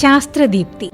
ശാസ്ത്രദീപ്തി.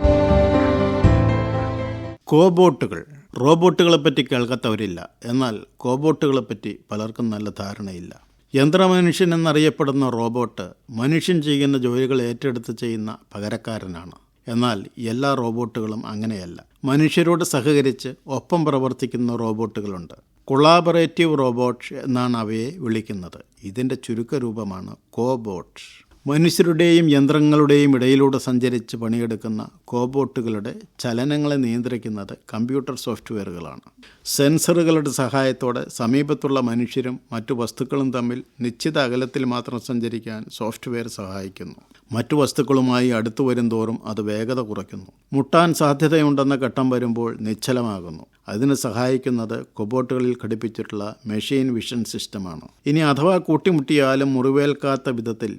കോബോട്ടുകൾ റോബോട്ടുകളെ പറ്റി കേൾക്കാത്തവരില്ല. എന്നാൽ കോബോട്ടുകളെ പറ്റി പലർക്കും നല്ല ധാരണയില്ല. യന്ത്രമനുഷ്യൻ എന്നറിയപ്പെടുന്ന റോബോട്ട് മനുഷ്യൻ ചെയ്യുന്ന ജോലികൾ ഏറ്റെടുത്ത് ചെയ്യുന്ന പകരക്കാരനാണ്. എന്നാൽ എല്ലാ റോബോട്ടുകളും അങ്ങനെയല്ല. മനുഷ്യരോട് സഹകരിച്ച് ഒപ്പം പ്രവർത്തിക്കുന്ന റോബോട്ടുകളുണ്ട്. കൊളാബറേറ്റീവ് റോബോട്ട് എന്നാണ് അവയെ വിളിക്കുന്നത്. ഇതിന്റെ ചുരുക്കരൂപമാണ് കോബോട്ട്. മനുഷ്യരുടെയും യന്ത്രങ്ങളുടെയും ഇടയിലൂടെ സഞ്ചരിച്ച് പണിയെടുക്കുന്ന കോബോട്ടുകളുടെ ചലനങ്ങളെ നിയന്ത്രിക്കുന്നത് കമ്പ്യൂട്ടർ സോഫ്റ്റ്വെയറുകളാണ്. സെൻസറുകളുടെ സഹായത്തോടെ സമീപത്തുള്ള മനുഷ്യരും മറ്റു വസ്തുക്കളും തമ്മിൽ നിശ്ചിത അകലത്തിൽ മാത്രം സഞ്ചരിക്കാൻ സോഫ്റ്റ്വെയർ സഹായിക്കുന്നു. മറ്റു വസ്തുക്കളുമായി അടുത്തു വരും തോറും അത് വേഗത കുറയ്ക്കുന്നു. മുട്ടാൻ സാധ്യതയുണ്ടെന്ന ഘട്ടം വരുമ്പോൾ നിശ്ചലമാകുന്നു. അതിന് സഹായിക്കുന്നത് കൊബോട്ടുകളിൽ ഘടിപ്പിച്ചിട്ടുള്ള മെഷീൻ വിഷൻ സിസ്റ്റമാണ്. ഇനി അഥവാ കൂട്ടിമുട്ടിയാലും മുറിവേൽക്കാത്ത വിധത്തിൽ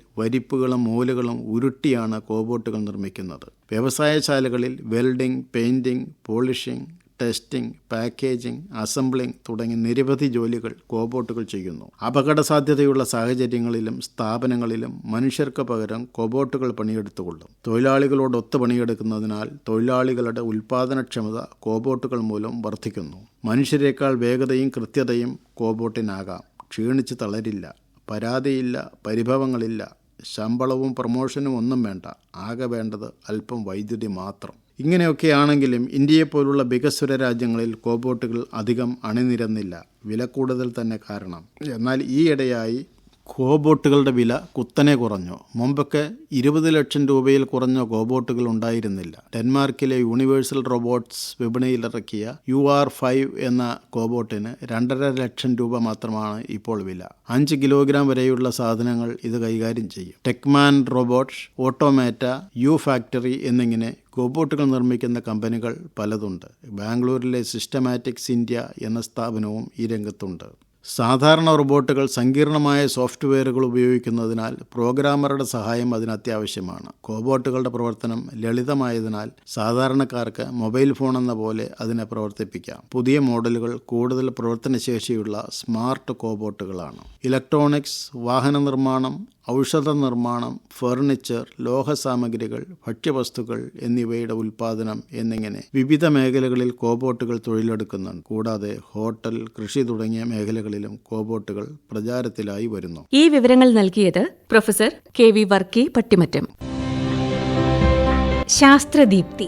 വരിപ്പുകളും മൂലകളും ഉരുട്ടിയാണ് കോബോട്ടുകൾ നിർമ്മിക്കുന്നത്. വ്യവസായശാലകളിൽ welding painting polishing testing packaging assembling തുടങ്ങി നിരവധി ജോലികൾ കോബോട്ടുകൾ ചെയ്യുന്നു. അപകട സാധ്യതയുള്ള സാഹചര്യങ്ങളിലും സ്ഥാപനങ്ങളിലും മനുഷ്യർക്ക് പകരം കോബോട്ടുകൾ പണിയെടുത്തുകൊള്ളും. തൊഴിലാളികളോടൊത്ത് പണിയെടുക്കുന്നതിനാൽ തൊഴിലാളികളുടെ ഉൽപാദനക്ഷമത കോബോട്ടുകൾ മൂലം വർദ്ധിക്കുന്നു. മനുഷ്യരെക്കാൾ വേഗതയും കൃത്യതയും കോബോട്ടിനാകാം. ക്ഷീണിച്ച് തളരില്ല. പരാതിയില്ല. പരിഭവങ്ങളില്ല. ശമ്പളവും പ്രമോഷനും ഒന്നും വേണ്ട. ആകെ വേണ്ടത് അല്പം വൈദ്യുതി മാത്രം. ഇങ്ങനെയൊക്കെയാണെങ്കിലും ഇന്ത്യയെപ്പോലുള്ള വികസ്വര രാജ്യങ്ങളിൽ കോബോട്ടുകൾ അധികം അണിനിരന്നില്ല. വില കൂടുതൽ തന്നെ കാരണം. എന്നാൽ ഈയിടെയായി കോബോട്ടുകളുടെ വില കുത്തനെ കുറഞ്ഞു. മുമ്പൊക്കെ ഇരുപത് ലക്ഷം രൂപയിൽ കുറഞ്ഞ കോബോട്ടുകൾ ഉണ്ടായിരുന്നില്ല. ഡെൻമാർക്കിലെ യൂണിവേഴ്സൽ റോബോട്ട്സ് വിപണിയിലിറക്കിയ യു ആർ ഫൈവ് എന്ന കോബോട്ടിന് രണ്ടര ലക്ഷം രൂപ മാത്രമാണ് ഇപ്പോൾ വില. അഞ്ച് കിലോഗ്രാം വരെയുള്ള സാധനങ്ങൾ ഇത് കൈകാര്യം ചെയ്യും. Techman robot automata U factory എന്നിങ്ങനെ റോബോട്ടുകൾ നിർമ്മിക്കുന്ന കമ്പനികൾ പലതുണ്ട്. ബാംഗ്ലൂരിലെ സിസ്റ്റമാറ്റിക്സ് ഇന്ത്യ എന്ന സ്ഥാപനവും ഈ രംഗത്തുണ്ട്. സാധാരണ റോബോട്ടുകൾ സങ്കീർണമായ സോഫ്റ്റ്വെയറുകൾ ഉപയോഗിക്കുന്നതിനാൽ പ്രോഗ്രാമറുടെ സഹായം അതിന് അത്യാവശ്യമാണ് കോബോട്ടുകളുടെ പ്രവർത്തനം ലളിതമായതിനാൽ സാധാരണക്കാർക്ക് മൊബൈൽ ഫോൺ എന്ന പോലെ അതിനെ പ്രവർത്തിപ്പിക്കാം. പുതിയ മോഡലുകൾ കൂടുതൽ പ്രവർത്തനശേഷിയുള്ള സ്മാർട്ട് കോബോട്ടുകളാണ്. ഇലക്ട്രോണിക്സ് വാഹന നിർമ്മാണം ഔഷധ നിർമ്മാണം ഫർണിച്ചർ ലോഹസാമഗ്രികൾ ഭക്ഷ്യവസ്തുക്കൾ എന്നിവയുടെ ഉൽപ്പാദനം എന്നിങ്ങനെ വിവിധ മേഖലകളിൽ കോബോട്ടുകൾ തൊഴിലെടുക്കുന്നുണ്ട്. കൂടാതെ ഹോട്ടൽ കൃഷി തുടങ്ങിയ മേഖലകളിലും കോബോട്ടുകൾ പ്രചാരത്തിലായി വരുന്നു. ഈ വിവരങ്ങൾ നൽകിയത് professor K V Varkey Pattimattam. Sasthradeepthi.